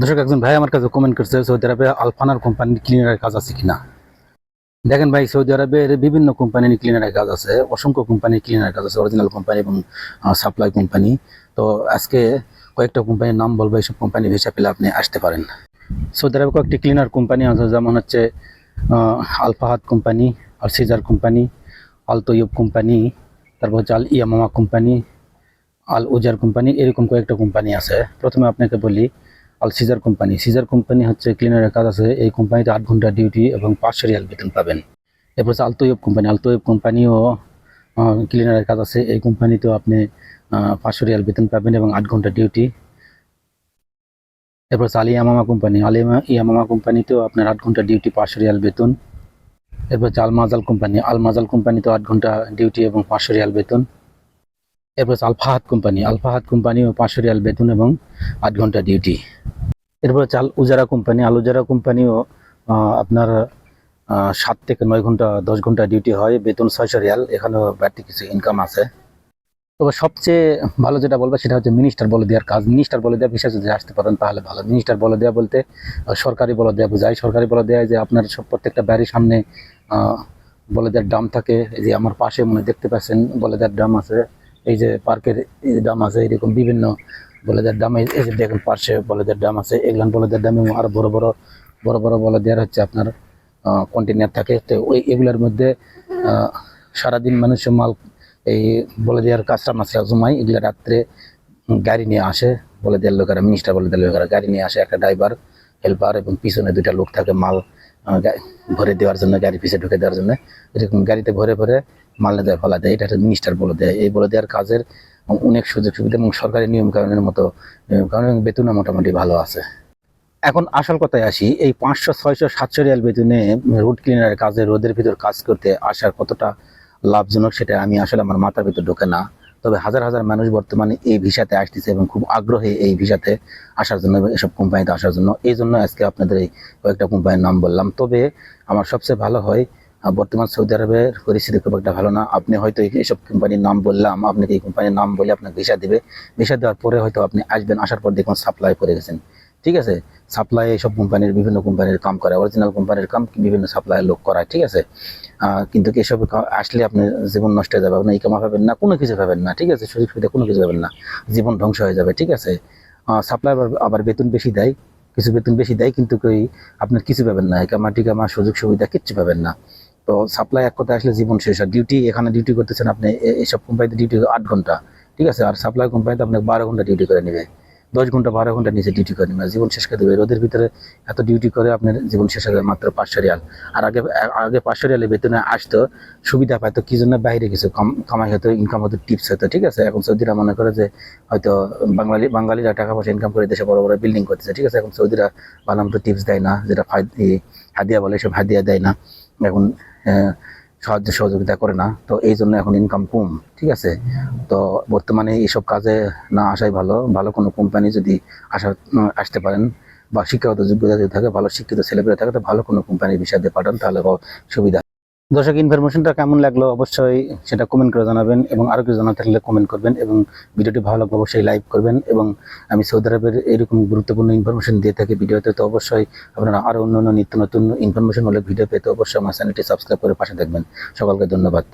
দর্শক একজন ভাই আমার কাছে কমেন্ট করছে সৌদি আরবে আলফানার কোম্পানির ক্লিনারের কাজ আছে কিনা? দেখেন ভাই সৌদি আরবের বিভিন্ন কোম্পানির ক্লিনারের কাজ আছে অসংখ্য কোম্পানির ক্লিনারের কাজ আছে অরিজিনাল কোম্পানি এবং সাপ্লাই কোম্পানি তো আজকে কয়েকটা কোম্পানির নাম বলব এইসব কোম্পানি ভিসা পেলে আপনি আসতে পারেন। সৌদি আরবে কয়েকটি ক্লিনার কোম্পানি আছে যেমন হচ্ছে আহ, আলফাহাদ কোম্পানি আর Caesar company Al Tayyab company তারপর হচ্ছে আল ইয়ামামা কোম্পানি আল উজার কোম্পানি এরকম কয়েকটা কোম্পানি আছে। প্রথমে আপনাকে বলি Al Caesar company. Caesar company হচ্ছে ক্লিনারের কাজ আছে। এই কোম্পানিতে আট ঘণ্টা ডিউটি এবং পাঁচশো রিয়াল বেতন পাবেন। এরপর হচ্ছে আলতোয়েব কোম্পানি। আলতোয়েব কোম্পানিও ক্লিনারের কাজ আছে। এই কোম্পানিতেও আপনি পাঁচশো রিয়াল বেতন পাবেন এবং আট ঘণ্টা ডিউটি এরপর হচ্ছে আলী ইয়ামামা কোম্পানি। আলিমা ইয়ামামা কোম্পানিতেও আপনার আট ঘণ্টা ডিউটি পাঁচশো রিয়াল বেতন। এরপর হচ্ছে আল মাজাল কোম্পানি। আল মাজাল কোম্পানিতেও আট ঘণ্টা ডিউটি এবং পাঁচশো রিয়াল বেতন। এরপর হচ্ছে আলফাহাদ কোম্পানি আলফাহাদ কোম্পানিও পাঁচশো রিয়াল বেতন এবং আট ঘণ্টা ডিউটি এরপর হচ্ছে আল উজারা কোম্পানি আল উজারা কোম্পানিও আপনার সাত থেকে নয় ঘণ্টা, দশ ঘণ্টা ডিউটি হয়। বেতন ছয়শো রিয়াল। এখানেও বাড়তি কিছু ইনকাম আছে। তবে সবচেয়ে ভালো যেটা বলব সেটা হচ্ছে মিনিস্টার বলে দেওয়ার কাজ। মিনিস্টার বলে দেওয়া বিশেষ যদি আসতে পারেন তাহলে ভালো। মিনিস্টার বলে দেওয়া বলতে সরকারি বলে দেওয়া বোঝায়। সরকারি বলে দেওয়া যে আপনার সব প্রত্যেকটা বাড়ির সামনে বলে দেওয়ার ড্রাম থাকে। যে আমার পাশে মনে দেখতে পাচ্ছেন, বলে দেওয়ার ড্রাম আছে। এই যে পার্কের ড্রাম আছে, এরকম বিভিন্ন বলেদের ড্রাম এই যে দেখুন পাশে বলে দেওয়ার ড্রাম আছে, এগুলান বলেদের এবং আরও বড় বড় বড় বড় বলে দেওয়ার হচ্ছে আপনার কন্টেনার থাকে। তো ওই এগুলোর মধ্যে সারাদিন মানুষের মাল, এই বলে দেওয়ার কাঁচরা মাছরা জমায় এগুলো রাত্রে গাড়ি নিয়ে আসে বলে দেওয়ার লোকেরা মিনিস্টার বলে দেওয়ার লোকেরা, গাড়ি নিয়ে আসে একটা ড্রাইভার হেল্পার এবং পিছনে দুইটা লোক থাকে মাল ভরে দেওয়ার জন্য গাড়ি পিছিয়ে ঢুকে দেওয়ার জন্য। এরকম গাড়িতে ভরে ভরে মাল দেয়, ফলা দেয়, এটা একটা মিনিস্টার বলে দেয়। এই বলে দেওয়ার কাজের অনেক সুযোগ সুবিধা এবং সরকারি নিয়ম কানুনের মতো কানুন এবং মোটামুটি ভালো আছে। এখন আসল কথায় আসি, এই পাঁচশো, ছয়শো, সাতশো রিয়াল বেতনে রোড ক্লিনারের কাজে, রোদের ভিতর কাজ করতে আসার কতটা লাভজনক সেটা আমি আসলে আমার মাথার ভিতর ঢোকে না। তবে হাজার হাজার মানুষ বর্তমানে এই ভিসাতে আসতেছে এবং খুব আগ্রহী এই ভিসাতে আসার জন্য এবং এসব কোম্পানিতে আসার জন্য। এই জন্য আজকে আপনাদের এই কয়েকটা কোম্পানির নাম বললাম। তবে আমার সবচেয়ে ভালো হয় বর্তমান সৌদি আরবের পরিস্থিতি খুব একটা ভালো না। আপনি হয়তো এই- এইসব কোম্পানির নাম বললাম আপনাকে এই কোম্পানির নাম বলে আপনাকে ভিসা দেবে? ভিসা দেওয়ার পরে হয়তো আপনি আসবেন, আসার পর দেখুন সাপ্লাই করে গেছেন। ঠিক আছে? সাপ্লাই এইসব কোম্পানির বিভিন্ন কোম্পানির কাম করে অরিজিনাল কোম্পানির কাম বিভিন্ন সাপ্লাই লোক করায়, ঠিক আছে? কিন্তু এসব আসলে আপনি জীবন নষ্ট হয়ে যাবে, আপনি ইকামা পাবেন না, কোনো কিছু পাবেন না, ঠিক আছে? সুযোগ সুবিধা কোনো কিছু পাবেন না, জীবন ধ্বংস হয়ে যাবে, ঠিক আছে? সাপ্লাই আবার বেতন বেশি দেয়, কিছু বেতন বেশি দেয়, কিন্তু কই আপনার কিছু পাবেন না ইকামা টিকামা সুযোগ সুবিধা কিচ্ছু পাবেন না। তো সাপ্লাই এক কথা আসলে জীবন শেষ। আর ডিউটি এখানে ডিউটি করতেছেন আপনি এইসব কোম্পানিতে ডিউটি আট ঘণ্টা। ঠিক আছে? আর সাপ্লাই কোম্পানিতে আপনাকে বারো ঘণ্টা ডিউটি করে নেবে। দশ ঘণ্টা, বারো ঘণ্টা নিচে ডিউটি করে নেবে। জীবন শেষ করে দেবে। রোদের ভিতরে এত ডিউটি করে আপনার জীবন শেষ হয়ে মাত্র পাঁচশো রিয়াল। আর আগে আগে পাঁচশো রিয়ালে বেতনে আসতো, সুবিধা পাইতো কি জন্য? বাইরে কিছু কাম- কামাই হতো ইনকাম হতো টিপস হতো, ঠিক আছে? এখন সৌদিরা মনে করে যে হয়তো বাঙালি, বাঙালিরা টাকা পয়সা ইনকাম করে দেশে বড় বড় বিল্ডিং করতেছে, ঠিক আছে? এখন সৌদিরা ভালো মতো টিপস দেয় না, যেটা হাদিয়া বলে সব হাদিয়া দেয় না। এখন সাহায্য সহযোগিতা করে না। তো এই জন্য এখন ইনকাম কম, ঠিক আছে? তো বর্তমানে এইসব কাজে না আসাই ভালো। ভালো কোনো কোম্পানি যদি আসা, আসতে পারেন বা শিক্ষাগত যোগ্যতা যদি থাকে, ভালো শিক্ষিত ছেলেপেলে থাকে, তো ভালো কোনো কোম্পানির বিষয়ে পাঠান, তাহলে সুবিধা। দর্শক ইনফরমেশনটা কেমন লাগল? অবশ্যই সেটা কমেন্ট করে জানাবেন এবং আরও কিছু জানা থাকলে কমেন্ট করবেন এবং ভিডিওটি ভালো লাগলে অবশ্যই লাইক করবেন এবং আমি সৌদি আরবের এরকম গুরুত্বপূর্ণ ইনফরমেশন দিয়ে থাকি ভিডিওতে, তো অবশ্যই আপনারা আরও অন্য অন্য নিত্য নতুন ইনফরমেশন হলে ভিডিও পেতে অবশ্যই আমার চ্যানেলটি সাবস্ক্রাইব করে পাশে দেখবেন। সকলকে ধন্যবাদ।